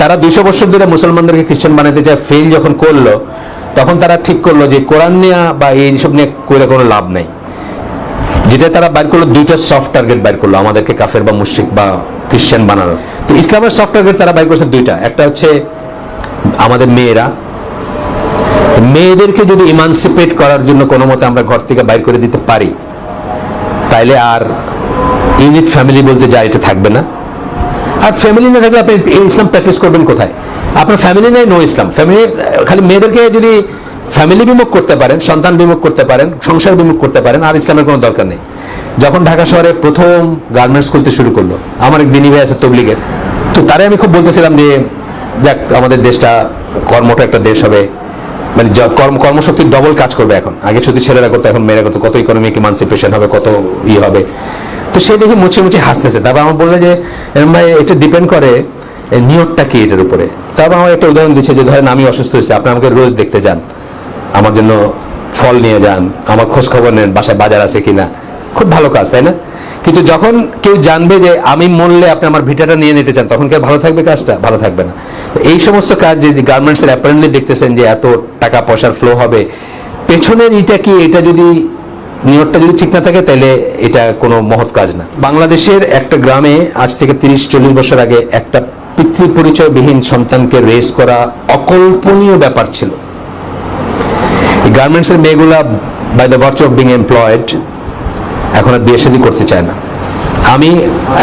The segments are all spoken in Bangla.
তারা দুইশো বছর ধরে মুসলমানদেরকে খ্রিস্টান বানাতে চায় ফেল যখন করল, তখন তারা ঠিক করল যে কোরআন নিয়ে বা এইসব নিয়ে করে কোনো লাভ নেই। যেটা তারা বাইর করল, দুইটা সফট টার্গেট বাইর করল, আমাদেরকে কাফের বা মুশরিক বা খ্রিস্টান বানানো। তো ইসলামের সফট টার্গেট তারা বাইর করছে দুইটা। একটা হচ্ছে আমাদের মেয়েরা। মেয়েদেরকে যদি ইমানসিপেট করার জন্য কোনো মতে আমরা ঘর থেকে বাইর করে দিতে পারি, তাইলে আর ইউনিট ফ্যামিলি বলতে যা এটা থাকবে না। আর ফ্যামিলি না থাকলে আপনি ইসলাম প্র্যাকটিস করবেন কোথায়? আপনার ফ্যামিলি নেই নো ইসলাম। ফ্যামিলি খালি মেয়েদেরকে যদি ফ্যামিলি বিমুখ করতে পারেন, সন্তান বিমুখ করতে পারেন, সংসার বিমুখ করতে পারেন, আর ইসলামের কোনো দরকার নেই। যখন ঢাকা শহরে প্রথম গার্মেন্টস খুলতে শুরু করল, আমার এক দিনী ভাই আছে তবলিগের। তো তারে আমি খুব বলতেছিলাম যে, যাক, আমাদের দেশটা কর্মঠ একটা দেশ হবে। মানে কর্ম, কর্মশক্তির ডবল কাজ করবে এখন। আগে শুধু ছেলেরা করতো, এখন মেয়েরা করতো, কত ইকোনমিক ইমানসিপেশন হবে, কত ই হবে। তো সে দেখে মুছে মুছে হাসতেছে। তারপর আমার বলল যে ভাই এটা ডিপেন্ড করে এ, নিয়তটা কি এটার উপরে? তারপর আমার একটা উদাহরণ দিচ্ছে যে ধরেন আমি অসুস্থ হয়েছি আপনি আমাকে রোজ দেখতে যান। আমার জন্য ফল নিয়ে যান আমার খোঁজ খবর নেন বাসায় বাজার আছে কিনা। খুব ভালো কাজ তাই না? কিন্তু যখন কেউ জানবে যে আমি মরলে আপনি আমার ভিটাটা নিয়ে নিতে চান তখন কি ভালো থাকবে কাজটা? ভালো থাকবে না। এই সমস্ত কাজ যে গার্মেন্টসের অ্যাপারেন্টলি দেখতেছেন যে এত টাকা পয়সার ফ্লো হবে পেছনের এটা কি? এটা যদি নিয়তটা যদি ঠিক না থাকে, তাহলে এটা কোনো মহৎ কাজ না। বাংলাদেশের একটা গ্রামে আজ থেকে তিরিশ, চল্লিশ বছর আগে একটা পিতৃ পরিচয়বিহীন সন্তানকে রেস করা অকল্পনীয় ব্যাপার ছিল। গার্মেন্টসের মেয়েগুলা by the virtue of being employed এখন আর বিয়ে করতে চায় না। আমি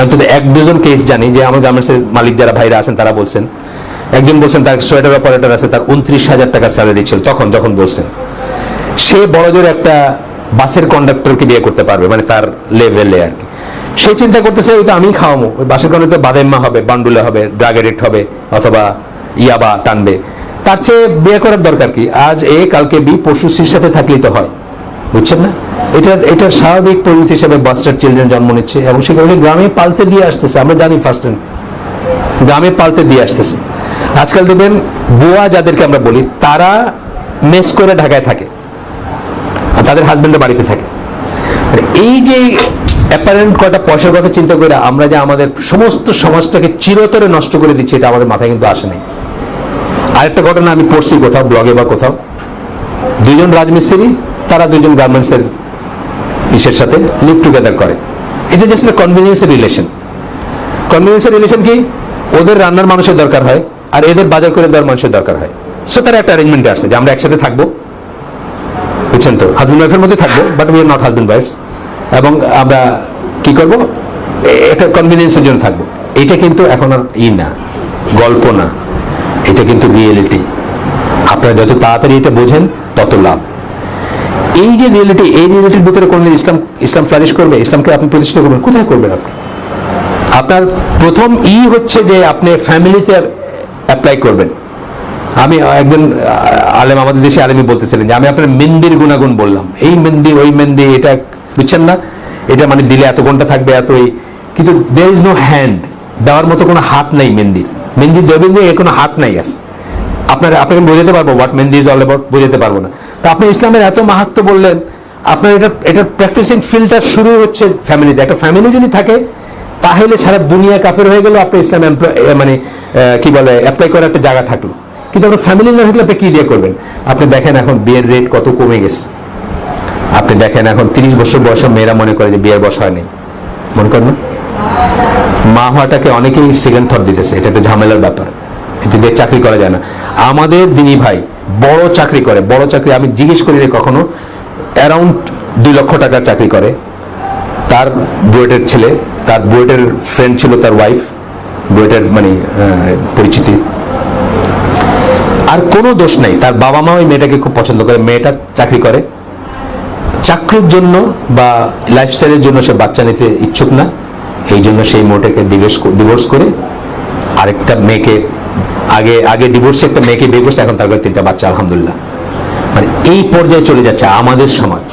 অন্তত এক, দুজন কেস জানি যে আমার গার্মেন্টসের মালিক যারা ভাইরা আছেন, তারা বলছেন। একজন বলছেন, তার সোয়েটার অপারেটার আছে, তার উনত্রিশ হাজার টাকা স্যালারি ছিল। তখন যখন বলছেন, সে বড় জোর একটা বাসের কন্ডাক্টরকে বিয়ে করতে পারবে মানে তার লেভেলে আর কি। সে চিন্তা করতেছে, ওই তো আমি খাওয়াবো। ওই বাসের কন্ডাক্টর বাদেম্মা হবে, বান্ডুলে হবে ড্রাগ এডিক্ট হবে, অথবা ইয়াবা টানবে। তার চেয়ে বিয়ে করার দরকার কি? আজ এ, কালকে বি পশু শির সাথে থাকলেই তো হয়। বুঝছেন না? এটা এটার স্বাভাবিক পরিণতি হিসেবে বাস্টার চিলড্রেন জন্ম নিচ্ছে, এবং সেগুলোকে গ্রামে পালতে দিয়ে আসতেছে। আমরা জানি ফার্স্ট গ্রামে পালতে দিয়ে আসতেছে। আজকাল দেখবেন, বুয়া যাদেরকে আমরা বলি, তারা মেস করে ঢাকায় থাকে। তাদের হাজবেন্ডের বাড়িতে থাকে। আর এই যে অ্যাপারেন্ট কটা পয়সার কথা চিন্তা করে আমরা যে আমাদের সমস্ত সমাজটাকে চিরতরে নষ্ট করে দিচ্ছি, এটা আমাদের মাথায় কিন্তু আসে নাই। আরেকটা ঘটনা আমি পড়ছি কোথাও ব্লগে বা কোথাও। দুজন রাজমিস্ত্রি, তারা দুইজন গার্মেন্টসের ইসের সাথে লিভ টুগেদার করে। এটা জাস্ট কনভিনিয়েন্সের রিলেশন কনভিনিয়েন্সের রিলেশন কি? ওদের রান্নার মানুষের দরকার হয়, আর এদের বাজার করে দেওয়ার মানুষের দরকার হয়। সো তারা একটা অ্যারেঞ্জমেন্টে আসছে যে আমরা একসাথে থাকব। বুঝছেন তো? হাজব্যান্ড ওয়াইফের মধ্যে থাকব but we are not husband wife এবং আমরা কি করব? একটা কনভিনিয়েন্সের জন্য থাকব। এটা কিন্তু এখন আর ই না, গল্প না। এটা কিন্তু রিয়েলিটি আপনারা যত তাড়াতাড়ি এটা বোঝেন, তত লাভ। এই যে রিয়েলিটি এই রিয়েলিটির ভিতরে কোনদিন ইসলাম ইসলাম ফ্লারিশ করবে? ইসলামকে আপনি প্রতিষ্ঠিত করবেন? কোথায় করবেন আপনি? আপনার প্রথম ই হচ্ছে যে আপনি ফ্যামিলিতে অ্যাপ্লাই করবেন। আমি একজন আলেম আমাদের দেশে আলেমই বলতেছিলেন যে, আমি আপনার মেন্দির গুণাগুণ বললাম। এই মেহেন্দি, ওই মেহেন্দি, এটা বুঝছেন না? এটা মানে দিলে এত ঘণ্টা থাকবে এত এই কিন্তু দের ইজ নো হ্যান্ড দেওয়ার মতো কোনো হাত নাই মেহেন্দির। মেহেন্দি দেবেন যে কোনো হাত নাই আছে আপনার, আপনাকে বোঝাতে পারব what mehendi is all about বোঝাতে পারব না। তো আপনি ইসলামের এত মাহাত্ম বললেন, আপনার এটা এটা প্র্যাকটিসিং ফিল্ডটা শুরু হচ্ছে ফ্যামিলিতে একটা ফ্যামিলি যদি থাকে, তাহলে সারা দুনিয়া কাফের হয়ে গেল আপনি ইসলাম মানে কি বলে অ্যাপ্লাই করার একটা জায়গা থাকল। কিন্তু আপনার ফ্যামিলি না থাকলে আপনি কি দিয়ে করবেন? আপনি দেখেন এখন বিয়ের রেট কত কমে গেছে। আপনি দেখেন এখন তিরিশ বছর বয়সে মেয়েরা মনে করে যে বিয়ের বয়স হয়নি। মনে করেন না? মা হওয়াটাকে অনেকেই সেকেন্ড থট দিতেছে। এটা একটা ঝামেলার ব্যাপার। এটা দিয়ে চাকরি করা যায় না। আমাদের দিনী ভাই বড় চাকরি করে। বড় চাকরি আমি জিজ্ঞেস করি রে কখনো অ্যারাউন্ড দুই লক্ষ টাকার চাকরি করে। তার বুয়েটের ছেলে, তার বুয়েটের ফ্রেন্ড ছিল তার ওয়াইফ বুয়েটের মানে পরিচিতি। আর কোনো দোষ নাই। তার বাবা মা ওই মেয়েটাকে খুব পছন্দ করে। মেয়েটা চাকরি করে। চাকরির জন্য বা লাইফস্টাইলের জন্য সে বাচ্চা নিতে ইচ্ছুক না। এই জন্য সেই মেয়েটাকে ডিভোর্স ডিভোর্স করে আরেকটা মেয়েকে আগে আগে ডিভোর্সে একটা মেয়েকে বিয়ে করছে এখন তার তিনটা বাচ্চা, আলহামদুলিল্লাহ। মানে এই পর্যায়ে চলে যাচ্ছে আমাদের সমাজ।